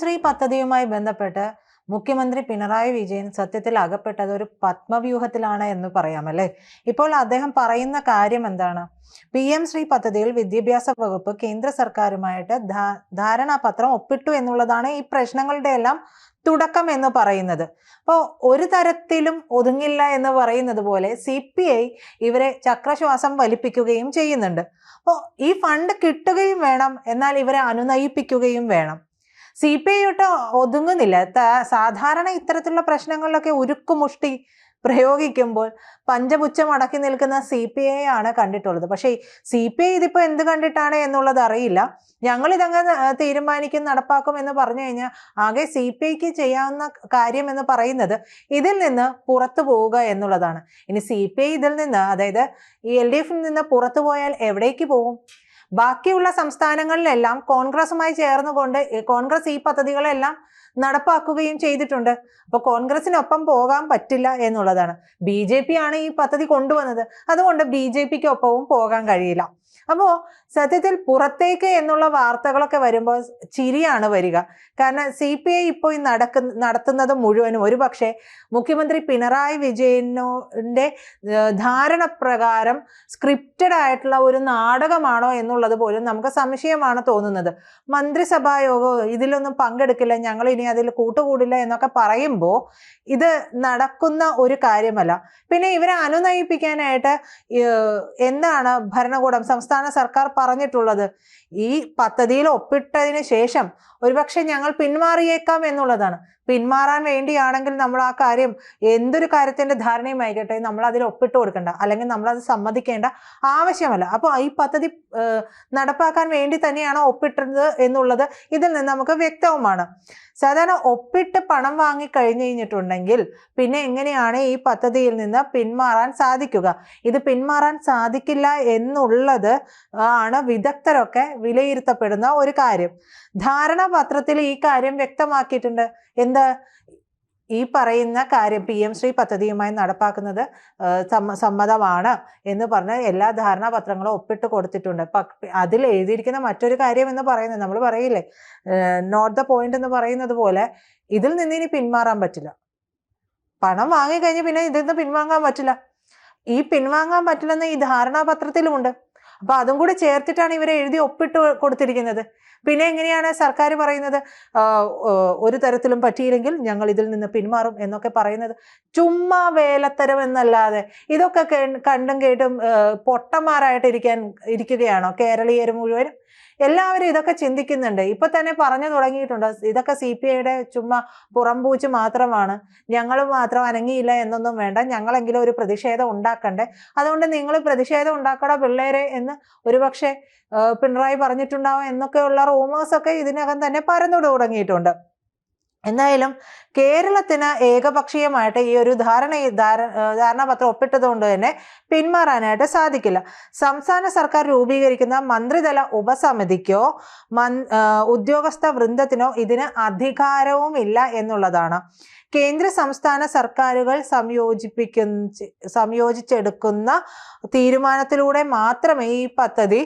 ശ്രീ പദ്ധതിയുമായി ബന്ധപ്പെട്ട് മുഖ്യമന്ത്രി പിണറായി വിജയൻ സത്യത്തിൽ അകപ്പെട്ടത് ഒരു പത്മവ്യൂഹത്തിലാണ് എന്ന് പറയാമല്ലേ? ഇപ്പോൾ അദ്ദേഹം പറയുന്ന കാര്യം എന്താണ്? പി എം ശ്രീ പദ്ധതിയിൽ വിദ്യാഭ്യാസ വകുപ്പ് കേന്ദ്ര സർക്കാരുമായിട്ട് ധാരണാപത്രം ഒപ്പിട്ടു എന്നുള്ളതാണ് ഈ പ്രശ്നങ്ങളുടെ എല്ലാം തുടക്കം എന്ന് പറയുന്നത്. അപ്പോൾ ഒരു തരത്തിലും ഒതുങ്ങില്ല എന്ന് പറയുന്നത് പോലെ സി പി ഐ ഇവരെ ചക്രശ്വാസം വലിപ്പിക്കുകയും ചെയ്യുന്നുണ്ട്. അപ്പോൾ ഈ ഫണ്ട് കിട്ടുകയും വേണം എന്നാൽ ഇവരെ അനുനയിപ്പിക്കുകയും വേണം. സി പി ഐ ഒട്ട് ഒതുങ്ങുന്നില്ല. സാധാരണ ഇത്തരത്തിലുള്ള പ്രശ്നങ്ങളിലൊക്കെ ഉരുക്കുമുഷ്ടി പ്രയോഗിക്കുമ്പോൾ പഞ്ചപുച്ഛം അടക്കി നിൽക്കുന്ന സി പി ഐ ആണ് കണ്ടിട്ടുള്ളത്. പക്ഷേ സി പി ഐ ഇതിപ്പോൾ എന്ത് കണ്ടിട്ടാണ് എന്നുള്ളത് അറിയില്ല. ഞങ്ങൾ ഇതങ്ങ് തീരുമാനിക്കും നടപ്പാക്കും എന്ന് പറഞ്ഞു കഴിഞ്ഞാൽ ആകെ സി പി ഐക്ക് ചെയ്യാവുന്ന കാര്യം എന്ന് പറയുന്നത് ഇതിൽ നിന്ന് പുറത്തു പോവുക എന്നുള്ളതാണ്. ഇനി സി പി ഐ ഇതിൽ നിന്ന് അതായത് ഈ എൽ ഡി എഫിൽ നിന്ന് പുറത്തു പോയാൽ എവിടേക്ക് പോകും? ബാക്കിയുള്ള സംസ്ഥാനങ്ങളിലെല്ലാം കോൺഗ്രസുമായി ചേർന്നുകൊണ്ട് കോൺഗ്രസ് ഈ പദ്ധതികളെല്ലാം നടപ്പാക്കുകയും ചെയ്തിട്ടുണ്ട്. അപ്പോൾ കോൺഗ്രസിനൊപ്പം പോകാൻ പറ്റില്ല എന്നുള്ളതാണ്. ബി ജെ പി ആണ് ഈ പദ്ധതി കൊണ്ടുവന്നത്. അതുകൊണ്ട് ബി ജെ ഒപ്പവും പോകാൻ കഴിയില്ല. അപ്പോൾ സത്യത്തിൽ പുറത്തേക്ക് എന്നുള്ള വാർത്തകളൊക്കെ വരുമ്പോൾ ചിരിയാണ് വരിക. കാരണം സി പി ഐ ഇപ്പോൾ ഈ നടക്കു നടത്തുന്നത് മുഴുവനും ഒരു പക്ഷേ മുഖ്യമന്ത്രി പിണറായി വിജയനോന്റെ ധാരണ പ്രകാരം സ്ക്രിപ്റ്റഡ് ആയിട്ടുള്ള ഒരു നാടകമാണോ എന്നുള്ളത് പോലും നമുക്ക് സംശയമാണ് തോന്നുന്നത്. മന്ത്രിസഭാ യോഗം ഇതിലൊന്നും പങ്കെടുക്കില്ല ഞങ്ങൾ ഇനി അതിൽ കൂട്ടുകൂടില്ല എന്നൊക്കെ പറയുമ്പോൾ ഇത് നടക്കുന്ന ഒരു കാര്യമല്ല. പിന്നെ ഇവരെ അനുനയിപ്പിക്കാനായിട്ട് എന്താണ് ഭരണകൂടം സംസ്ഥാന സർക്കാർ പറഞ്ഞിട്ടുള്ളത്. ഈ പദ്ധതിയിൽ ഒപ്പിട്ടതിന് ശേഷം ഒരുപക്ഷെ ഞങ്ങൾ പിന്മാറിയേക്കാം എന്നുള്ളതാണ്. പിന്മാറാൻ വേണ്ടിയാണെങ്കിൽ നമ്മൾ ആ കാര്യം എന്തൊരു കാര്യത്തിന്റെ ധാരണയും ആയിക്കോട്ടെ നമ്മൾ അതിൽ ഒപ്പിട്ട് കൊടുക്കേണ്ട അല്ലെങ്കിൽ നമ്മൾ അത് സമ്മതിക്കേണ്ട ആവശ്യമല്ല. അപ്പോൾ ഈ പദ്ധതി നടപ്പാക്കാൻ വേണ്ടി തന്നെയാണ് ഒപ്പിട്ടത് എന്നുള്ളത് ഇതിൽ നിന്ന് നമുക്ക് വ്യക്തവുമാണ്. സാധാരണ ഒപ്പിട്ട് പണം വാങ്ങി കഴിഞ്ഞു കഴിഞ്ഞിട്ടുണ്ടെങ്കിൽ പിന്നെ എങ്ങനെയാണ് ഈ പദ്ധതിയിൽ നിന്ന് പിന്മാറാൻ സാധിക്കുക? ഇത് പിന്മാറാൻ സാധിക്കില്ല എന്നുള്ളത് ആണ് വിദഗ്ധരൊക്കെ വിലയിരുത്തപ്പെടുന്ന ഒരു കാര്യം. ധാരണാപത്രത്തിൽ ഈ കാര്യം വ്യക്തമാക്കിയിട്ടുണ്ട്. എന്ത്? ഈ പറയുന്ന കാര്യം പി എം ശ്രീ പദ്ധതിയുമായി നടപ്പാക്കുന്നത് സമ്മതമാണ് എന്ന് പറഞ്ഞ് എല്ലാ ധാരണാപത്രങ്ങളും ഒപ്പിട്ട് കൊടുത്തിട്ടുണ്ട്. അതിൽ എഴുതിയിരിക്കുന്ന മറ്റൊരു കാര്യം എന്ന് പറയുന്നത് നമ്മൾ പറയില്ലേ? നോട്ട് ദ പോയിന്റ് എന്ന് പറയുന്നത് പോലെ ഇതിൽ നിന്ന് ഇനി പിന്മാറാൻ പറ്റില്ല. പണം വാങ്ങിക്കഴിഞ്ഞ് പിന്നെ ഇതിൽ നിന്ന് പിൻവാങ്ങാൻ പറ്റില്ല. ഈ പിൻവാങ്ങാൻ പറ്റില്ലെന്ന് ഈ ധാരണാപത്രത്തിലുമുണ്ട് അപ്പൊ അതും കൂടെ ചേർത്തിട്ടാണ് ഇവരെ എഴുതി ഒപ്പിട്ട് കൊടുത്തിരിക്കുന്നത്. പിന്നെ എങ്ങനെയാണ് സർക്കാർ പറയുന്നത്? ഒരു തരത്തിലും പറ്റിയില്ലെങ്കിൽ ഞങ്ങൾ ഇതിൽ നിന്ന് പിന്മാറും എന്നൊക്കെ പറയുന്നത് ചുമ്മാ വേലത്തരം എന്നല്ലാതെ ഇതൊക്കെ കണ്ടും കേട്ടും പൊട്ടന്മാരായിട്ടിരിക്കാൻ ഇരിക്കുകയാണോ? കേരളീയർ മുഴുവനും? എല്ലാവരും ഇതൊക്കെ ചിന്തിക്കുന്നുണ്ട്. ഇപ്പൊ തന്നെ പറഞ്ഞു തുടങ്ങിയിട്ടുണ്ട്. ഇതൊക്കെ സി പി ഐയുടെ ചുമ്മാ പുറംപൂച്ച് മാത്രമാണ്. ഞങ്ങൾ മാത്രം അനങ്ങിയില്ല എന്നൊന്നും വേണ്ട. ഞങ്ങളെങ്കിലും ഒരു പ്രതിഷേധം ഉണ്ടാക്കണ്ടേ. അതുകൊണ്ട് നിങ്ങൾ പ്രതിഷേധം ഉണ്ടാക്കണ പിള്ളേരെ എന്ന് ഒരുപക്ഷെ പിണറായി പറഞ്ഞിട്ടുണ്ടാവും എന്നൊക്കെയുള്ള റൂമേഴ്സ് ഒക്കെ ഇതിനകം തന്നെ പരന്നു തുടങ്ങിയിട്ടുണ്ട്. എന്തായാലും കേരളത്തിന് ഏകപക്ഷീയമായിട്ട് ഈ ഒരു ധാരണ ധാര- ധാരണാപത്രം ഒപ്പിട്ടതുകൊണ്ട് തന്നെ പിന്മാറാനായിട്ട് സാധിക്കില്ല. സംസ്ഥാന സർക്കാർ രൂപീകരിക്കുന്ന മന്ത്രിതല ഉപസമിതിക്കോ ഉദ്യോഗസ്ഥ വൃന്ദത്തിനോ ഇതിന് അധികാരവും ഇല്ല എന്നുള്ളതാണ്. കേന്ദ്ര സംസ്ഥാന സർക്കാരുകൾ സംയോജിപ്പിക്കുന്ന സംയോജിച്ചെടുക്കുന്ന തീരുമാനത്തിലൂടെ മാത്രമേ ഈ പദ്ധതി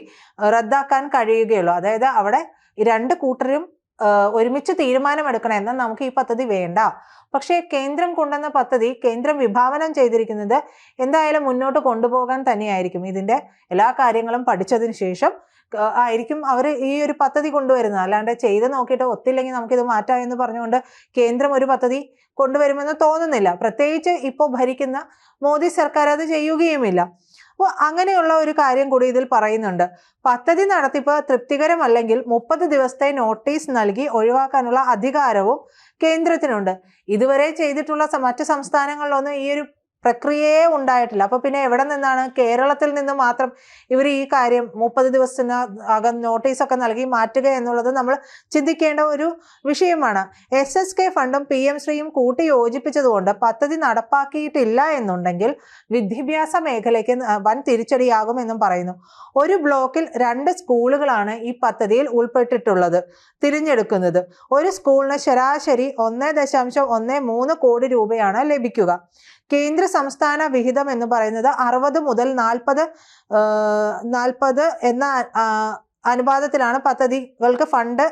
റദ്ദാക്കാൻ കഴിയുകയുള്ളൂ. അതായത് അവിടെ രണ്ട് കൂട്ടരും ഒരുമിച്ച് തീരുമാനമെടുക്കണം എന്നാൽ നമുക്ക് ഈ പദ്ധതി വേണ്ട. പക്ഷേ കേന്ദ്രം കൊണ്ടുവന്ന പദ്ധതി കേന്ദ്രം വിഭാവനം ചെയ്തിരിക്കുന്നത് എന്തായാലും മുന്നോട്ട് കൊണ്ടുപോകാൻ തന്നെയായിരിക്കും. ഇതിന്റെ എല്ലാ കാര്യങ്ങളും പഠിച്ചതിന് ശേഷം ആയിരിക്കും അവർ ഈ ഒരു പദ്ധതി കൊണ്ടുവരുന്നത്. അല്ലാണ്ട് ചെയ്ത് നോക്കിയിട്ട് ഒത്തില്ലെങ്കിൽ നമുക്കിത് മാറ്റാം എന്ന് പറഞ്ഞുകൊണ്ട് കേന്ദ്രം ഒരു പദ്ധതി കൊണ്ടുവരുമെന്ന് തോന്നുന്നില്ല. പ്രത്യേകിച്ച് ഇപ്പോൾ ഭരിക്കുന്ന മോദി സർക്കാർ അത് ചെയ്യുകയുമില്ല. അപ്പോൾ അങ്ങനെയുള്ള ഒരു കാര്യം കൂടി ഇതിൽ പറയുന്നുണ്ട്. പദ്ധതി നടത്തിപ്പ് തൃപ്തികരമല്ലെങ്കിൽ മുപ്പത് ദിവസത്തെ നോട്ടീസ് നൽകി ഒഴിവാക്കാനുള്ള അധികാരവും കേന്ദ്രത്തിനുണ്ട്. ഇതുവരെ ചെയ്തിട്ടുള്ള മറ്റ് സംസ്ഥാനങ്ങളിലൊന്നും ഈ ഒരു പ്രക്രിയയെ ഉണ്ടായിട്ടില്ല. അപ്പൊ പിന്നെ എവിടെ നിന്നാണ്? കേരളത്തിൽ നിന്ന് മാത്രം ഇവർ ഈ കാര്യം മുപ്പത് ദിവസത്തിന് അകം നോട്ടീസൊക്കെ നൽകി മാറ്റുക എന്നുള്ളത് നമ്മൾ ചിന്തിക്കേണ്ട ഒരു വിഷയമാണ്. എസ് എസ് കെ ഫണ്ടും പി എം ശ്രീയും കൂട്ടി യോജിപ്പിച്ചതുകൊണ്ട് പദ്ധതി നടപ്പാക്കിയിട്ടില്ല എന്നുണ്ടെങ്കിൽ വിദ്യാഭ്യാസ മേഖലയ്ക്ക് വൻ വൻ തിരിച്ചടിയാകുമെന്നും പറയുന്നു. ഒരു ബ്ലോക്കിൽ രണ്ട് സ്കൂളുകളാണ് ഈ പദ്ധതിയിൽ ഉൾപ്പെട്ടിട്ടുള്ളത് തിരഞ്ഞെടുക്കുന്നത്. ഒരു സ്കൂളിന് ശരാശരി ഒന്ന് ദശാംശം ഒന്ന് മൂന്ന് കോടി രൂപയാണ് ലഭിക്കുക. കേന്ദ്ര സംസ്ഥാന വിഹിതം എന്ന് പറയുന്നത് അറുപത് മുതൽ നാൽപ്പത് നാൽപ്പത് എന്ന അനുപാതത്തിലാണ് പദ്ധതികൾക്ക് ഫണ്ട്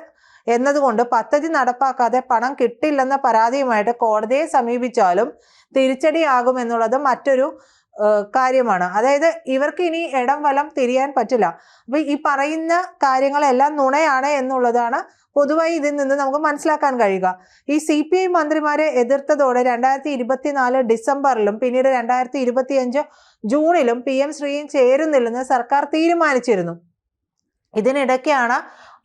എന്നതുകൊണ്ട് പദ്ധതി നടപ്പാക്കാതെ പണം കിട്ടില്ലെന്ന പരാതിയുമായിട്ട് കോടതിയെ സമീപിച്ചാലും തിരിച്ചടിയാകുമെന്നുള്ളത് മറ്റൊരു കാര്യമാണ്. അതായത് ഇവർക്ക് ഇനി ഇടം വലം തിരിയാൻ പറ്റില്ല. അപ്പൊ ഈ പറയുന്ന കാര്യങ്ങളെല്ലാം നുണയാണ് എന്നുള്ളതാണ് പൊതുവായി ഇതിൽ നിന്ന് നമുക്ക് മനസ്സിലാക്കാൻ കഴിയുക. ഈ സി പി ഐ മന്ത്രിമാരെ എതിർത്തതോടെ രണ്ടായിരത്തി ഇരുപത്തിനാല് ഡിസംബറിലും പിന്നീട് രണ്ടായിരത്തി ഇരുപത്തിയഞ്ച് ജൂണിലും പി എം ശ്രീയും ചേരുന്നില്ലെന്ന് സർക്കാർ തീരുമാനിച്ചിരുന്നു. ഇതിനിടയ്ക്കാണ്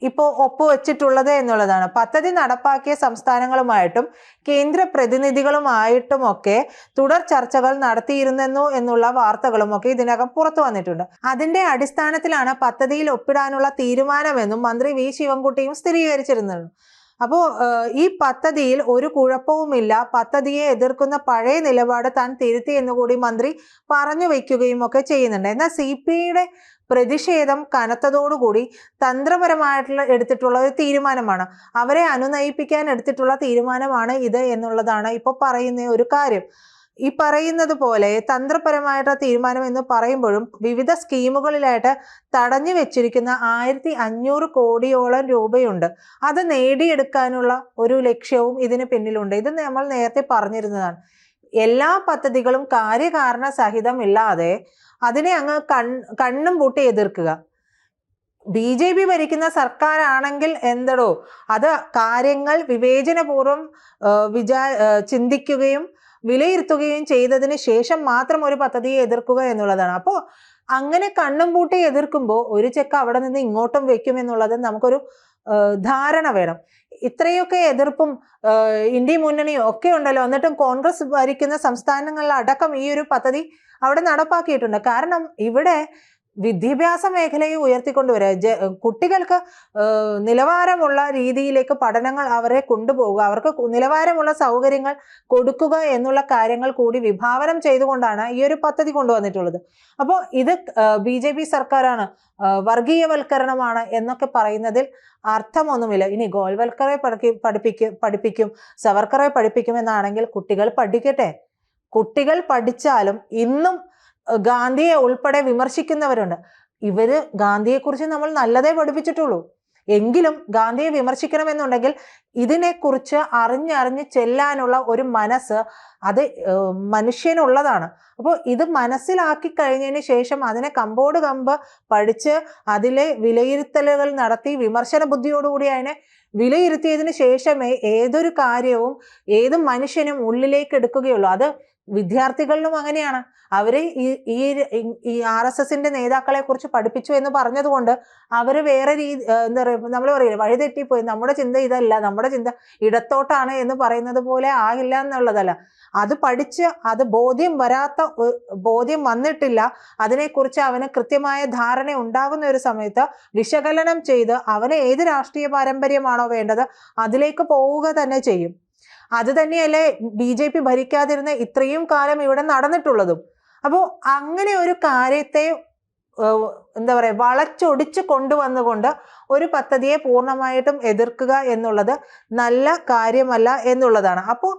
ഇപ്പോൾ ഒപ്പുവെച്ചിട്ടുള്ളത് എന്നുള്ളതാണ്. പദ്ധതി നടപ്പാക്കിയ സംസ്ഥാനങ്ങളുമായിട്ടും കേന്ദ്ര പ്രതിനിധികളുമായിട്ടുമൊക്കെ തുടർ ചർച്ചകൾ നടത്തിയിരുന്നെന്നു എന്നുള്ള വാർത്തകളുമൊക്കെ ഇതിനകം പുറത്തു വന്നിട്ടുണ്ട്. അതിന്റെ അടിസ്ഥാനത്തിലാണ് പദ്ധതിയിൽ ഒപ്പിടാനുള്ള തീരുമാനമെന്നും മന്ത്രി വി ശിവൻകുട്ടിയും സ്ഥിരീകരിച്ചിരുന്നത്. അപ്പോൾ ഈ പദ്ധതിയിൽ ഒരു കുഴപ്പവുമില്ല. പദ്ധതിയെ എതിർക്കുന്ന പഴയ നിലപാട് താൻ തിരുത്തി എന്നുകൂടി മന്ത്രി പറഞ്ഞു വയ്ക്കുകയും ഒക്കെ ചെയ്യുന്നുണ്ട്. എന്നാൽ സി പി ഐയുടെ പ്രതിഷേധം കനത്തതോടുകൂടി തന്ത്രപരമായിട്ടുള്ള എടുത്തിട്ടുള്ള ഒരു തീരുമാനമാണ്. അവരെ അനുനയിപ്പിക്കാൻ എടുത്തിട്ടുള്ള തീരുമാനമാണ് ഇത് എന്നുള്ളതാണ് ഇപ്പോൾ പറയുന്ന ഒരു കാര്യം. ഈ പറയുന്നത് പോലെ തന്ത്രപരമായിട്ടുള്ള തീരുമാനം എന്ന് പറയുമ്പോഴും വിവിധ സ്കീമുകളിലായിട്ട് തടഞ്ഞു വെച്ചിരിക്കുന്ന ആയിരത്തി അഞ്ഞൂറ് കോടിയോളം രൂപയുണ്ട്. അത് നേടിയെടുക്കാനുള്ള ഒരു ലക്ഷ്യവും ഇതിന് പിന്നിലുണ്ട്. ഇത് നമ്മൾ നേരത്തെ പറഞ്ഞിരുന്നതാണ്. എല്ലാ പദ്ധതികളും കാര്യകാരണ സഹിതമില്ലാതെ അതിനെ അങ്ങ് കണ്ണും പൂട്ടി എതിർക്കുക. ബി ജെ പി ഭരിക്കുന്ന സർക്കാരാണെങ്കിൽ എന്തടോ അത് കാര്യങ്ങൾ വിവേചനപൂർവം വിചാ ചിന്തിക്കുകയും വിലയിരുത്തുകയും ചെയ്തതിന് ശേഷം മാത്രം ഒരു പദ്ധതിയെ എതിർക്കുക എന്നുള്ളതാണ്. അപ്പോൾ അങ്ങനെ കണ്ണും പൂട്ടി എതിർക്കുമ്പോൾ ഒരു ചെക്ക് അവിടെ നിന്ന് ഇങ്ങോട്ടും വെക്കും എന്നുള്ളത് നമുക്കൊരു ധാരണ വേണം. ഇത്രയൊക്കെ എതിർപ്പും ഇന്ത്യ മുന്നണിയും ഒക്കെ ഉണ്ടല്ലോ. എന്നിട്ടും കോൺഗ്രസ് ഭരിക്കുന്ന സംസ്ഥാനങ്ങളിലടക്കം ഈ ഒരു പദ്ധതി അവിടെ നടപ്പാക്കിയിട്ടുണ്ട്. കാരണം ഇവിടെ വിദ്യാഭ്യാസ മേഖലയെ ഉയർത്തിക്കൊണ്ടുവരിക കുട്ടികൾക്ക് നിലവാരമുള്ള രീതിയിലേക്ക് പഠനങ്ങൾ അവരെ കൊണ്ടുപോകുക അവർക്ക് നിലവാരമുള്ള സൗകര്യങ്ങൾ കൊടുക്കുക എന്നുള്ള കാര്യങ്ങൾ കൂടി വിഭാവനം ചെയ്തുകൊണ്ടാണ് ഈ ഒരു പദ്ധതി കൊണ്ടുവന്നിട്ടുള്ളത്. അപ്പോൾ ഇത് ബി ജെ പി സർക്കാരാണ് വർഗീയവൽക്കരണമാണ് എന്നൊക്കെ പറയുന്നതിൽ അർത്ഥമൊന്നുമില്ല. ഇനി ഗോൾവൽക്കറെ പഠിക്ക പഠിപ്പിക്കും പഠിപ്പിക്കും സവർക്കറെ പഠിപ്പിക്കുമെന്നാണെങ്കിൽ കുട്ടികൾ പഠിക്കട്ടെ. കുട്ടികൾ പഠിച്ചാലും ഇന്നും ഗാന്ധിയെ ഉൾപ്പെടെ വിമർശിക്കുന്നവരുണ്ട്. ഇവർ ഗാന്ധിയെക്കുറിച്ച് നമ്മൾ നല്ലതേ പഠിപ്പിച്ചിട്ടുള്ളൂ. എങ്കിലും ഗാന്ധിയെ വിമർശിക്കണമെന്നുണ്ടെങ്കിൽ ഇതിനെക്കുറിച്ച് അറിഞ്ഞറിഞ്ഞ് ചെല്ലാനുള്ള ഒരു മനസ്സ് അത് മനുഷ്യനുള്ളതാണ്. അപ്പോൾ ഇത് മനസ്സിലാക്കി കഴിഞ്ഞതിന് ശേഷം അതിനെ കമ്പോട് കമ്പ് പഠിച്ച് അതിലെ വിലയിരുത്തലുകൾ നടത്തി വിമർശന ബുദ്ധിയോടുകൂടി അതിനെ വിലയിരുത്തിയതിന് ശേഷമേ ഏതൊരു കാര്യവും ഏത് മനുഷ്യനും ഉള്ളിലേക്ക് എടുക്കുകയുള്ളൂ. അത് വിദ്യാർത്ഥികളിലും അങ്ങനെയാണ്. അവർ ഈ ഈ ആർ എസ് എസിന്റെ നേതാക്കളെ കുറിച്ച് പഠിപ്പിച്ചു എന്ന് പറഞ്ഞതുകൊണ്ട് അവർ വേറെ രീതി എന്താ പറയുക നമ്മൾ പറയില്ല വഴിതെറ്റിപ്പോയി. നമ്മുടെ ചിന്ത ഇതല്ല നമ്മുടെ ചിന്ത ഇടത്തോട്ടാണ് എന്ന് പറയുന്നത് പോലെ ആകില്ല എന്നുള്ളതല്ല. അത് പഠിച്ച് അത് ബോധ്യം വരാത്ത ബോധ്യം വന്നിട്ടില്ല. അതിനെക്കുറിച്ച് അവന് കൃത്യമായ ധാരണ ഉണ്ടാകുന്ന ഒരു സമയത്ത് വിശകലനം ചെയ്ത് അവന് ഏത് രാഷ്ട്രീയ പാരമ്പര്യമാണോ വേണ്ടത് അതിലേക്ക് പോവുക തന്നെ ചെയ്യും. അത് തന്നെയല്ലേ ബി ജെ പി ഭരിക്കാതിരുന്ന ഇത്രയും കാലം ഇവിടെ നടന്നിട്ടുള്ളതും. അപ്പോൾ അങ്ങനെ ഒരു കാര്യത്തെ എന്താ പറയുക വളച്ചൊടിച്ച് കൊണ്ടുവന്നുകൊണ്ട് ഒരു പദ്ധതിയെ പൂർണമായിട്ടും എതിർക്കുക എന്നുള്ളത് നല്ല കാര്യമല്ല എന്നുള്ളതാണ്. അപ്പോൾ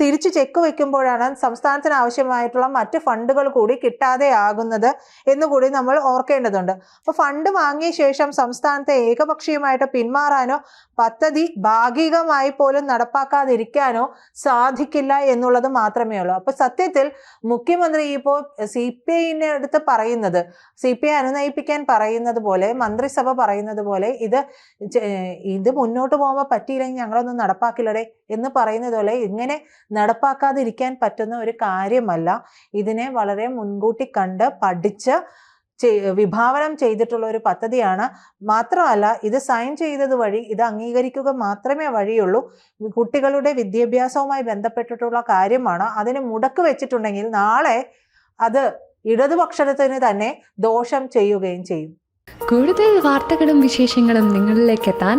തിരിച്ച് ചെക്ക് വെക്കുമ്പോഴാണ് സംസ്ഥാനത്തിന് ആവശ്യമായിട്ടുള്ള മറ്റ് ഫണ്ടുകൾ കൂടി കിട്ടാതെ ആകുന്നത് എന്നുകൂടി നമ്മൾ ഓർക്കേണ്ടതുണ്ട്. അപ്പോൾ ഫണ്ട് വാങ്ങിയ ശേഷം സംസ്ഥാനത്തെ ഏകപക്ഷീയമായിട്ട് പിന്മാറാനോ പദ്ധതി ഭാഗികമായി പോലും നടപ്പാക്കാതിരിക്കാനോ സാധിക്കില്ല എന്നുള്ളത് മാത്രമേ ഉള്ളൂ. അപ്പോൾ സത്യത്തിൽ മുഖ്യമന്ത്രി ഇപ്പോൾ സി പി ഐന്റെ അടുത്ത് പറയുന്നത് സി പി ഐ അനുനയിപ്പിക്കാൻ പറയുന്നത് പോലെ മന്ത്രിസഭ പറയുന്നത് പോലെ ഇത് ഇത് മുന്നോട്ട് പോകുമ്പോൾ പറ്റിയില്ലെങ്കിൽ ഞങ്ങളൊന്നും നടപ്പാക്കില്ലടേ എന്ന് പറയുന്നത് പോലെ ഇങ്ങനെ നടപ്പാക്കാതിരിക്കാൻ പറ്റുന്ന ഒരു കാര്യമല്ല. ഇതിനെ വളരെ മുൻകൂട്ടി കണ്ട് പഠിച്ച് വിഭാവനം ചെയ്തിട്ടുള്ള ഒരു പദ്ധതിയാണ്. മാത്രമല്ല ഇത് സൈൻ ചെയ്തത് വഴി ഇത് അംഗീകരിക്കുക മാത്രമേ വഴിയുള്ളൂ. കുട്ടികളുടെ വിദ്യാഭ്യാസവുമായി ബന്ധപ്പെട്ടിട്ടുള്ള കാര്യമാണ്. അതിന് മുടക്ക് വെച്ചിട്ടുണ്ടെങ്കിൽ നാളെ അത് ഇടതുപക്ഷത്തിന് തന്നെ ദോഷം ചെയ്യുകയും ചെയ്യും. കൂടുതൽ വാർത്തകളും വിശേഷങ്ങളും നിങ്ങളിലേക്ക് എത്താൻ